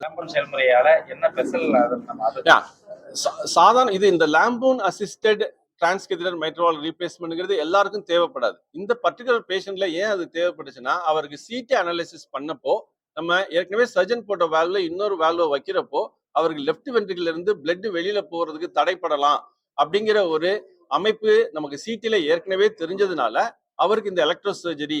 லாம்பன் செயல்முறையால என்ன ஸ்பெஷல் சாதாரண இது இந்த லேம்பூன் அசிஸ்டட் டிரான்ஸ்கெதிரர் மைட்ரோவால் ரீப்ளேஸ்மெண்ட்ங்கிறது எல்லாருக்கும் தேவைப்படாது. இந்த பர்டிகுலர் பேஷண்ட்ல ஏன் அது தேவைப்பட்டுச்சுன்னா அவருக்கு சிடி அனாலிசிஸ் பண்ணப்போ நம்ம ஏற்கனவே சர்ஜன் போட்ட வேல்வில் இன்னொரு வேல்வை வைக்கிறப்போ அவருக்கு லெஃப்ட் வென்ட்ரிகிள் இருந்து பிளட் வெளியில போறதுக்கு தடைப்படலாம் அப்படிங்கிற ஒரு அமைப்பு நமக்கு சீட்டில ஏற்கனவே தெரிஞ்சதுனால அவருக்கு இந்த எலக்ட்ரோ சர்ஜரி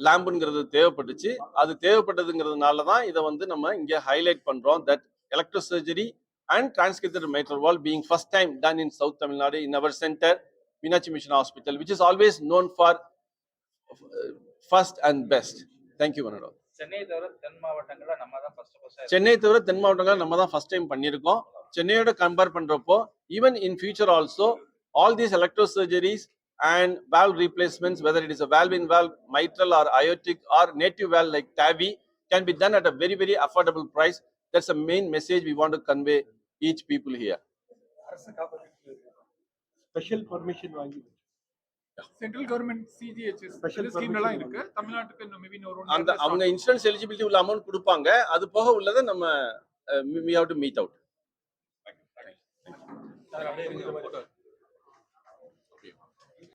லேம்புங்கிறது தேவைப்பட்டுச்சு அது தேவைப்பட்டதுங்கிறதுனால தான் இதை வந்து நம்ம இங்க ஹைலைட் பண்றோம் that electro surgery valve being first time done in South Tamil Nadu in our center, Meenakshi Mission Hospital, which is always known for uh, first and best. Thank you, Manado. Chennai தவிர தென் மாவட்டங்கள்ல நம்ம தான் first first Chennai தவிர தென் மாவட்டங்கள் நம்ம தான் first time பண்ணியிருக்கோம் சென்னையோட கம்பேர் பண்றப்போ even in future also all these electro surgeries and valve replacements whether it is a valve in valve mitral or aortic or native valve like TAVI can be done at a very very affordable price that's a main message we want to convey each people here special permission வாங்கி central government CGHS Special special ஸ்கீம்லாம் permission இருக்கு தமிழ்நாட்டுக்கு இன்னும் maybe ஒரு அந்த அவங்க insurance eligibility உள்ள amount கொடுப்பாங்க அது போக உள்ளதை நம்ம we have to meet out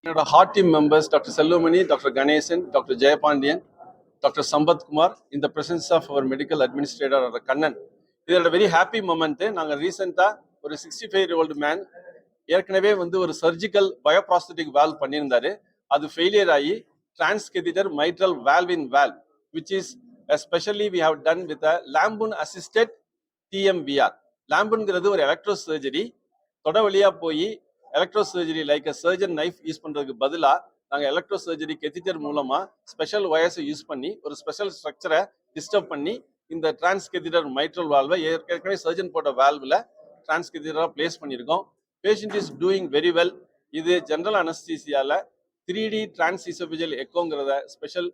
என்னோட heart team members doctor Selvamani doctor Ganesan doctor Jayapandian doctor Sampathkumar இந்த presence of our medical administrator Kannan. இதோட வெரி ஹாப்பி மொமெண்ட்டு நாங்கள் ரீசெண்டாக ஒரு சிக்ஸ்டி ஃபைவ் ஓல்டு மேன் ஏற்கனவே வந்து ஒரு சர்ஜிக்கல் பயோப்ராஸ்தட்டிக் வேல்வ் பண்ணியிருந்தாரு. அது ஃபெயிலியர் ஆகி transcatheter mitral valve in valve which is especially we have done with a LAMPOON assisted TMVR லாம்புங்கிறது ஒரு எலக்ட்ரோ சர்ஜரி தொட வழியாக போய் electro surgery like a surgeon knife use பண்ணுறதுக்கு பதிலாக நாங்கள் எலக்ட்ரோ சர்ஜரி கெத்திட்டர் மூலமாக ஸ்பெஷல் ஒயர்ஸை யூஸ் பண்ணி ஒரு ஸ்பெஷல் ஸ்ட்ரக்சரை டிஸ்டர்ப் பண்ணி இந்த டிரான்ஸ்கெத்திட்டர் மைட்ரல் வால்வை ஏற்கனவே சர்ஜன் போட்ட வால்வில் டிரான்ஸ்கெத்திட்டராக பிளேஸ் பண்ணியிருக்கோம். Patient is doing very well இது ஜென்ரல் அனஸ்தீசியாவில் த்ரீ டி டிரான்ஸ்இசோபிஜல் எக்கோங்கிறத ஸ்பெஷல்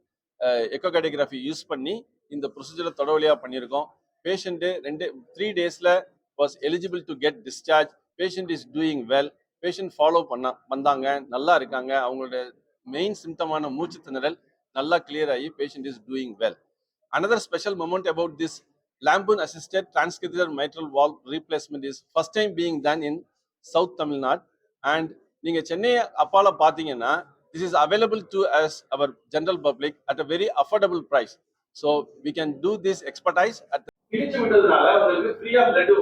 எக்கோகார்டியோகிராஃபி யூஸ் பண்ணி இந்த ப்ரொசீஜரை தொடவழியாக பண்ணியிருக்கோம். பேஷண்ட்டு ரெண்டு த்ரீ டேஸில் was eligible to get discharge patient is doing well patient follow பண்ண வந்தாங்க நல்லா இருக்காங்க அவங்களோட மெயின் சிம்டமான மூச்சு திணறல் நல்லா கிளியர் ஆகி patient is doing well another special moment about this lampoon assisted transcatheter mitral valve replacement is first time being done in south Tamil Nadu and நீங்கள் சென்னையை அப்பால பார்த்தீங்கன்னா this is available to us our general public at a very affordable price so we can do this expertise at கிழிச்சு விட்டதுனால உங்களுக்கு ஃப்ரீயா blood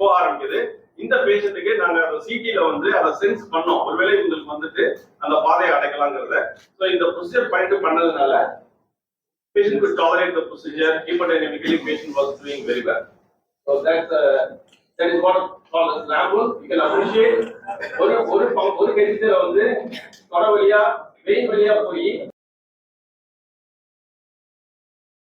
போக ஆரம்பிக்குது இந்த பேஷண்ட்டுக்கு நாங்க சிடில வந்து அதை சென்ஸ் பண்ணோம் ஒருவேளை உங்களுக்கு வந்துட்டு அந்த பாதையை அடைக்கலாங்கிறத ஸோ இந்த ப்ரொசீஜர் பண்ணிட்டு பண்ணதுனால patient could tolerate the procedure hemodynamically patient was doing very well so that's uh, that is what called as ramble you can appreciate ஒரு ஒரு ப- ஒரு கெட்டில வந்து தொட வழியா வெயின் வழியா போய்